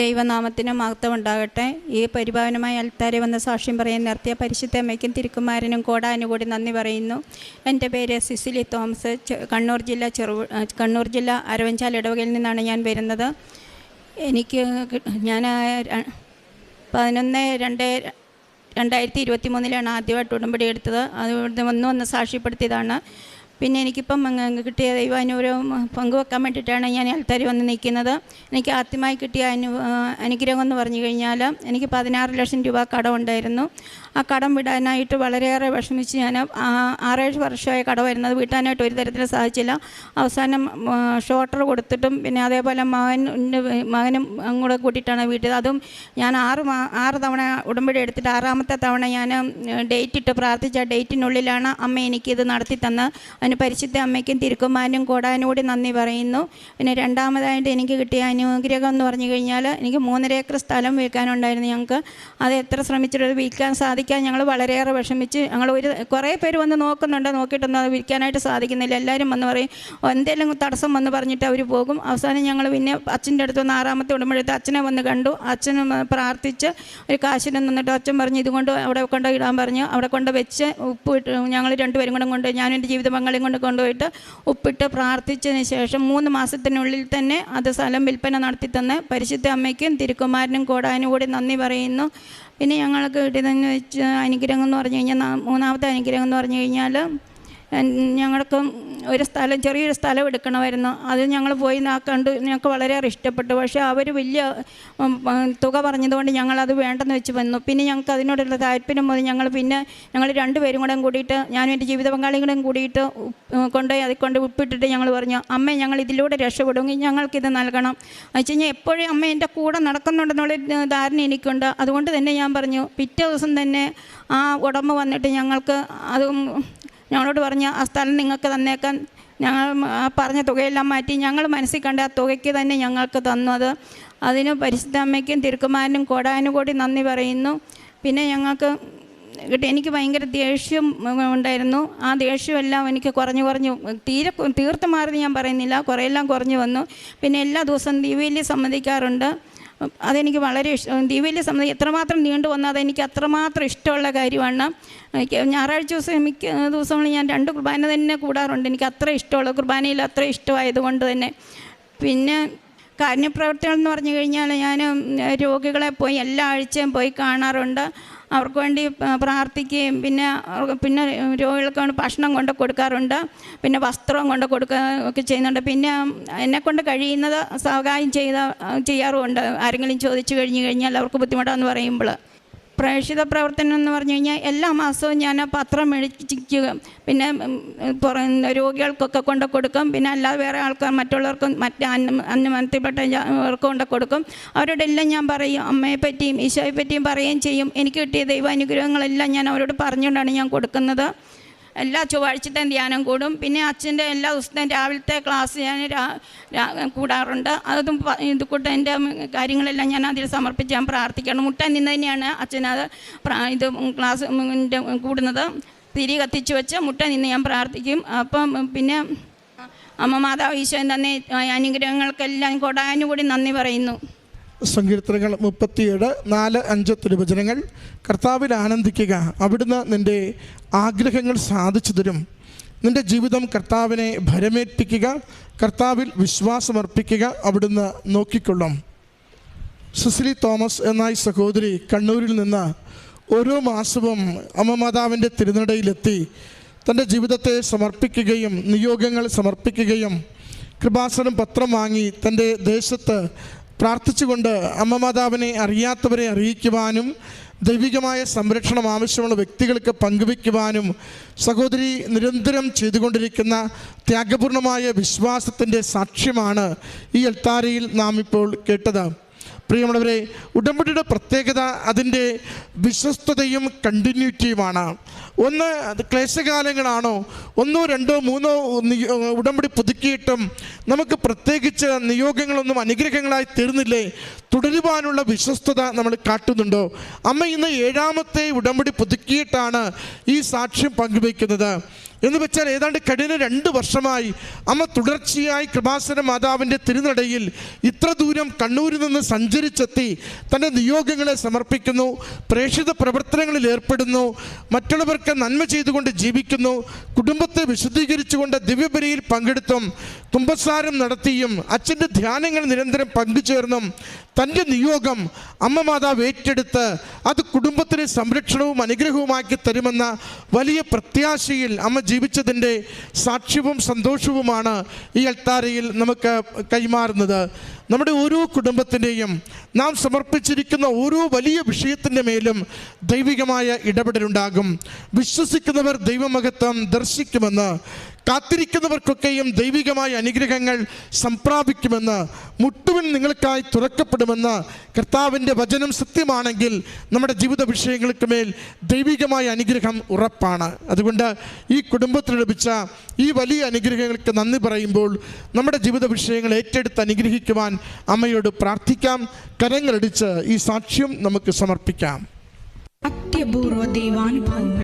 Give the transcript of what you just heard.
ദൈവനാമത്തിന് മഹത്വം ഉണ്ടാകട്ടെ ഈ പരിഭാവനമായ അൽത്താരെ വന്ന സാക്ഷ്യം പറയാൻ നിർത്തിയ പരിശുദ്ധ അമ്മയ്ക്കും തിരുക്കുമാരനും കോടാനുകൂടി നന്ദി പറയുന്നു. എന്റെ പേര് സിസിലി തോമസ്. കണ്ണൂർ ജില്ല ചെറു കണ്ണൂർ ജില്ല അരവഞ്ചാൽ ഇടവകയിൽ നിന്നാണ് ഞാൻ വരുന്നത്. എനിക്ക് ഞാൻ പതിനൊന്ന് രണ്ട് രണ്ടായിരത്തി ഇരുപത്തി മൂന്നിലാണ് ആദ്യമായിട്ട് ഉടമ്പടി എടുത്തത്. അതുകൊണ്ട് വന്ന് വന്ന് സാക്ഷ്യപ്പെടുത്തിയതാണ്. പിന്നെ എനിക്കിപ്പം കിട്ടിയ ദൈവാനുഗ്രഹം പങ്കുവെക്കാൻ വേണ്ടിയിട്ടാണ് ഞാൻ ആൾക്കാർ വന്ന് നിൽക്കുന്നത്. എനിക്ക് ആദ്യമായി കിട്ടിയ അനു അനുഗ്രഹം എന്ന് പറഞ്ഞു കഴിഞ്ഞാൽ എനിക്ക് പതിനാറ് ലക്ഷം രൂപ കടം ഉണ്ടായിരുന്നു. ആ കടം വിടാനായിട്ട് വളരെയേറെ വിഷമിച്ച് ഞാൻ ആറേഴ് വർഷമായ കട വരുന്നത് വീട്ടാനായിട്ട് ഒരു തരത്തിലും സാധിച്ചില്ല. അവസാനം ഷോട്ടർ കൊടുത്തിട്ടും പിന്നെ അതേപോലെ മകന്റെ മകനും അങ്ങോട്ട് കൂട്ടിയിട്ടാണ് വീട്ടിൽ. അതും ഞാൻ ആറ് ആറ് തവണ ഉടമ്പടി എടുത്തിട്ട് ആറാമത്തെ തവണ ഞാൻ ഡേറ്റ് ഇട്ട് പ്രാർത്ഥിച്ച ഡേറ്റിനുള്ളിലാണ് അമ്മ എനിക്കിത് നടത്തി തന്ന് അതിന് പരിശുദ്ധ അമ്മയ്ക്കും തിരുക്കുമാരനും കോടാനും കൂടി നന്ദി പറയുന്നു. പിന്നെ രണ്ടാമതായിട്ട് എനിക്ക് കിട്ടിയ അനുഗ്രഹം എന്ന് പറഞ്ഞു കഴിഞ്ഞാൽ എനിക്ക് മൂന്നര ഏക്കർ സ്ഥലം വിൽക്കാനുണ്ടായിരുന്നു ഞങ്ങൾക്ക്. അത് എത്ര ശ്രമിച്ചിട്ട് വിൽക്കാൻ സാധിക്കാൻ ഞങ്ങൾ വളരെയേറെ വിഷമിച്ച് ഞങ്ങൾ ഒരു കുറേ പേര് വന്ന് നോക്കുന്നുണ്ട്. നോക്കിയിട്ടൊന്നും അത് വിൽക്കാനായിട്ട് സാധിക്കുന്നില്ല. എല്ലാവരും വന്ന് പറയും എന്തെങ്കിലും തടസ്സം വന്ന് പറഞ്ഞിട്ട് അവർ പോകും. അവസാനം ഞങ്ങൾ പിന്നെ അച്ഛന്റെ അടുത്ത് വന്ന് ആറാമത്തെ ഉടമ്പെടുത്ത് അച്ഛനെ വന്ന് കണ്ടു. അച്ഛനെ പ്രാർത്ഥിച്ച് ഒരു കാശിനെ നിന്നിട്ട് അച്ഛൻ പറഞ്ഞ് ഇതുകൊണ്ട് അവിടെ കൊണ്ട് ഇടാൻ പറഞ്ഞു. അവിടെ കൊണ്ട് വെച്ച് ഉപ്പ് ഇട്ട് ഞങ്ങൾ രണ്ടുപേരും കൂടെ കൊണ്ട് ഞാനും എന്റെ ജീവിത പങ്കാളിയും കൊണ്ട് കൊണ്ടുപോയിട്ട് ഉപ്പിട്ട് പ്രാർത്ഥിച്ചതിന് ശേഷം മൂന്ന് മാസത്തിനുള്ളിൽ തന്നെ അത് സ്ഥലം വിൽപ്പന നടത്തി തന്ന് പരിശുദ്ധ അമ്മയ്ക്കും തിരുക്കുമാരനും കോടാനും കൂടി നന്ദി പറയുന്നു. പിന്നെ ഞങ്ങൾക്ക് കിട്ടിയതെന്ന് വെച്ച് അനുഗ്രഹം എന്ന് പറഞ്ഞു കഴിഞ്ഞാൽ മൂന്നാമത്തെ അനുഗ്രഹം എന്ന് പറഞ്ഞു കഴിഞ്ഞാൽ ഞങ്ങൾക്ക് ഒരു സ്ഥലം ചെറിയൊരു സ്ഥലം എടുക്കണമായിരുന്നു. അത് ഞങ്ങൾ പോയി കണ്ട്. ഞങ്ങൾക്ക് വളരെയേറെ ഇഷ്ടപ്പെട്ടു. പക്ഷേ അവർ വലിയ തുക പറഞ്ഞതുകൊണ്ട് ഞങ്ങളത് വേണ്ടെന്ന് വെച്ച് വന്നു. പിന്നെ ഞങ്ങൾക്ക് അതിനോടുള്ള താല്പര്യം പോയി ഞങ്ങൾ പിന്നെ ഞങ്ങൾ രണ്ടുപേരും കൂടെ കൂടിയിട്ട് ഞാനും എന്റെ ജീവിത പങ്കാളികളും കൂടെ കൂടിയിട്ട് കൊണ്ടുപോയി അതിൽ കൊണ്ട് ഉപ്പിട്ടിട്ട് ഞങ്ങൾ പറഞ്ഞു അമ്മ ഞങ്ങൾ ഇതിലൂടെ രക്ഷപ്പെടുമെങ്കിൽ ഞങ്ങൾക്കിത് നൽകണം. വെച്ച് കഴിഞ്ഞാൽ എപ്പോഴും അമ്മ എന്റെ കൂടെ നടക്കുന്നുണ്ടെന്നുള്ള ധാരണ എനിക്കുണ്ട്. അതുകൊണ്ട് തന്നെ ഞാൻ പറഞ്ഞു പിറ്റേ ദിവസം തന്നെ ആ ഉടമ വന്നിട്ട് ഞങ്ങൾക്ക് അത് ഞങ്ങളോട് പറഞ്ഞ ആ സ്ഥലം നിങ്ങൾക്ക് തന്നേക്കാൻ ഞങ്ങൾ പറഞ്ഞ തുകയെല്ലാം മാറ്റി ഞങ്ങൾ മനസ്സിൽ കണ്ട ആ തുകയ്ക്ക് തന്നെ ഞങ്ങൾക്ക് തന്നത്. അതിന് പരിശുദ്ധ അമ്മയ്ക്കും തിരുക്കുമാരനും കോടാനും കൂടി നന്ദി പറയുന്നു. പിന്നെ ഞങ്ങൾക്ക് കിട്ടി എനിക്ക് ഭയങ്കര ദേഷ്യം ഉണ്ടായിരുന്നു. ആ ദേഷ്യമെല്ലാം എനിക്ക് കുറഞ്ഞു കുറഞ്ഞു തീരെ തീർത്ത് മാറി ഞാൻ പറയുന്നില്ല കുറേയെല്ലാം കുറഞ്ഞു വന്നു. പിന്നെ എല്ലാ ദിവസവും ദിവ്യയിൽ സംബന്ധിക്കാറുണ്ട് അതെനിക്ക് വളരെ ഇഷ്ടം ദിവ്യ സമയം എത്രമാത്രം നീണ്ടു വന്നാൽ അതെനിക്ക് അത്രമാത്രം ഇഷ്ടമുള്ള കാര്യമാണ്. ഞായറാഴ്ച ദിവസം മിക്ക ദിവസങ്ങളിൽ ഞാൻ രണ്ട് കുർബാന തന്നെ കൂടാറുണ്ട്. എനിക്ക് അത്ര ഇഷ്ടമുള്ള കുർബാനയിൽ അത്ര ഇഷ്ടമായതുകൊണ്ട് തന്നെ. പിന്നെ കാരുണ്യപ്രവർത്തനം എന്ന് പറഞ്ഞു കഴിഞ്ഞാൽ ഞാൻ രോഗികളെ പോയി എല്ലാ ആഴ്ചയും പോയി കാണാറുണ്ട്. അവർക്ക് വേണ്ടി പ്രാർത്ഥിക്കുകയും പിന്നെ പിന്നെ രോഗികൾക്ക് വേണ്ടി ഭക്ഷണം കൊണ്ട് കൊടുക്കാറുണ്ട്. പിന്നെ വസ്ത്രവും കൊണ്ട് കൊടുക്കുക ഒക്കെ ചെയ്യുന്നുണ്ട്. പിന്നെ എന്നെക്കൊണ്ട് കഴിയുന്നത് സഹായം ചെയ്ത ചെയ്യാറുമുണ്ട്. ആരെങ്കിലും ചോദിച്ചു കഴിഞ്ഞു കഴിഞ്ഞാൽ അവർക്ക് ബുദ്ധിമുട്ടാണെന്ന് പറയുമ്പോൾ. പ്രേക്ഷിത പ്രവർത്തനം എന്ന് പറഞ്ഞു കഴിഞ്ഞാൽ എല്ലാ മാസവും ഞാൻ പത്രം മേടിക്കുക പിന്നെ രോഗികൾക്കൊക്കെ കൊണ്ട് കൊടുക്കും. പിന്നെ അല്ലാതെ വേറെ ആൾക്കാർ മറ്റുള്ളവർക്കും മറ്റ് അന്ന അന്നമനത്തിൽപ്പെട്ട അവർക്ക് കൊണ്ട് കൊടുക്കും. അവരോട് എല്ലാം ഞാൻ പറയും അമ്മയെ പറ്റിയും ഈശോയെ പറ്റിയും പറയുകയും ചെയ്യും. എനിക്ക് കിട്ടിയ ദൈവാനുഗ്രഹങ്ങളെല്ലാം ഞാൻ അവരോട് പറഞ്ഞുകൊണ്ടാണ് ഞാൻ കൊടുക്കുന്നത്. എല്ലാ ചൊവ്വാഴ്ചത്തെയും ധ്യാനം കൂടും. പിന്നെ അച്ഛന്റെ എല്ലാ ദിവസത്തെയും രാവിലത്തെ ക്ലാസ് ഞാൻ കൂടാറുണ്ട്. അതും ഇത് കൂട്ട് എന്റെ കാര്യങ്ങളെല്ലാം ഞാൻ അതിൽ സമർപ്പിച്ച് ഞാൻ പ്രാർത്ഥിക്കണം. മുട്ട നിന്ന് തന്നെയാണ് അച്ഛനത് ഇത് ക്ലാസ് കൂടുന്നത്. തിരി കത്തിച്ച് വെച്ച് മുട്ട നിന്ന് ഞാൻ പ്രാർത്ഥിക്കും. അപ്പം പിന്നെ അമ്മ മാതാവ് ഈശോൻ തന്നെ അനുഗ്രഹങ്ങൾക്കെല്ലാം കൊടാനുകൂടി നന്ദി പറയുന്നു. സങ്കീർത്തനങ്ങൾ മുപ്പത്തിയേഴ് നാല് അഞ്ച് തിരുവചനങ്ങൾ. കർത്താവിൽ ആനന്ദിക്കുക. അവിടുന്ന് നിന്റെ ആഗ്രഹങ്ങൾ സാധിച്ചു തരും. നിന്റെ ജീവിതം കർത്താവിനെ ഭരമേൽപ്പിക്കുക. കർത്താവിൽ വിശ്വാസമർപ്പിക്കുക. അവിടുന്ന് നോക്കിക്കൊള്ളും. സുസിലി തോമസ് എന്നായി സഹോദരി കണ്ണൂരിൽ നിന്ന് ഓരോ മാസവും അമ്മമാതാവിന്റെ തിരുനടയിലെത്തി. തന്റെ ജീവിതത്തെ സമർപ്പിക്കുകയും നിയോഗങ്ങൾ സമർപ്പിക്കുകയും കൃപാസനം പത്രം വാങ്ങി തന്റെ ദേശത്ത് പ്രാർത്ഥിച്ചുകൊണ്ട് അമ്മ മാതാവിനെ അറിയാത്തവരെ അറിയിക്കുവാനും ദൈവികമായ സംരക്ഷണം ആവശ്യമുള്ള വ്യക്തികൾക്ക് പങ്കുവയ്ക്കുവാനും സഹോദരി നിരന്തരം ചെയ്തുകൊണ്ടിരിക്കുന്ന ത്യാഗപൂർണമായ വിശ്വാസത്തിന്റെ സാക്ഷ്യമാണ് ഈ എൽത്താരയിൽ നാം ഇപ്പോൾ കേട്ടത്. പ്രിയമുള്ളവരെ ഉടമ്പടിയുടെ പ്രത്യേകത അതിന്റെ വിശ്വസ്തതയും കണ്ടിന്യൂറ്റിയുമാണ്. ഒന്ന് ക്ലേശകാലങ്ങളാണോ? ഒന്നോ രണ്ടോ മൂന്നോ ഉടമ്പടി പുതുക്കിയിട്ടും നമുക്ക് പ്രത്യേകിച്ച് നിയോഗങ്ങളൊന്നും അനുഗ്രഹങ്ങളായി തീർന്നില്ലേ തുടരുവാനുള്ള വിശ്വസ്തത നമ്മൾ കാട്ടുന്നുണ്ടോ? അമ്മ ഇന്ന് ഏഴാമത്തെ ഉടമ്പടി പുതുക്കിയിട്ടാണ് ഈ സാക്ഷ്യം പങ്കുവയ്ക്കുന്നത്. എന്ന് വെച്ചാൽ ഏതാണ്ട് കഴിഞ്ഞ രണ്ട് വർഷമായി അമ്മ തുടർച്ചയായി കൃപാസന മാതാവിന്റെ തിരുനടയിൽ ഇത്ര ദൂരം കണ്ണൂരിൽ നിന്ന് സഞ്ചരിച്ചെത്തി തന്റെ നിയോഗങ്ങളെ സമർപ്പിക്കുന്നു പ്രേക്ഷിത പ്രവർത്തനങ്ങളിൽ ഏർപ്പെടുന്നു മറ്റുള്ളവർക്ക് നന്മ ചെയ്തുകൊണ്ട് ജീവിക്കുന്നു കുടുംബത്തെ വിശുദ്ധീകരിച്ചുകൊണ്ട് ദിവ്യബലിയിൽ പങ്കെടുത്തും കുംഭസാരം നടത്തിയും അച്ഛന്റെ ധ്യാനങ്ങൾ നിരന്തരം പങ്കുചേർന്നും തന്റെ നിയോഗം അമ്മ മാതാവ് ഏറ്റെടുത്ത് അത് കുടുംബത്തിന് സംരക്ഷണവും അനുഗ്രഹവുമാക്കി തരുമെന്ന വലിയ പ്രത്യാശയിൽ അമ്മ ജീവിച്ചതിന്റെ സാക്ഷ്യവും സന്തോഷവുമാണ് ഈ അൽത്താരയിൽ നമുക്ക് കൈമാറുന്നത്. നമ്മുടെ ഓരോ കുടുംബത്തിന്റെയും നാം സമർപ്പിച്ചിരിക്കുന്ന ഓരോ വലിയ വിഷയത്തിന്റെ മേലും ദൈവികമായ ഇടപെടലുണ്ടാകും. വിശ്വസിക്കുന്നവർ ദൈവമഹത്വം ദർശിക്കുമെന്ന് കാത്തിരിക്കുന്നവർക്കൊക്കെയും ദൈവികമായ അനുഗ്രഹങ്ങൾ സംപ്രാപിക്കുമെന്ന് മുട്ടുവിൻ നിങ്ങൾക്കായി തുറക്കപ്പെടുമെന്ന കർത്താവിന്റെ വചനം സത്യമാണെങ്കിൽ നമ്മുടെ ജീവിത വിഷയങ്ങൾക്ക് മേൽ ദൈവികമായ അനുഗ്രഹം ഉറപ്പാണ്. അതുകൊണ്ട് ഈ കുടുംബത്തിന് ലഭിച്ച ഈ വലിയ അനുഗ്രഹങ്ങൾക്ക് നന്ദി പറയുമ്പോൾ നമ്മുടെ ജീവിത വിഷയങ്ങൾ ഏറ്റെടുത്ത് അനുഗ്രഹിക്കുവാൻ അമ്മയോട് പ്രാർത്ഥിക്കാം. കരങ്ങളടിച്ച് ഈ സാക്ഷ്യം നമുക്ക് സമർപ്പിക്കാം. അത്യപൂർവ ദൈവാനുഭവങ്ങൾ.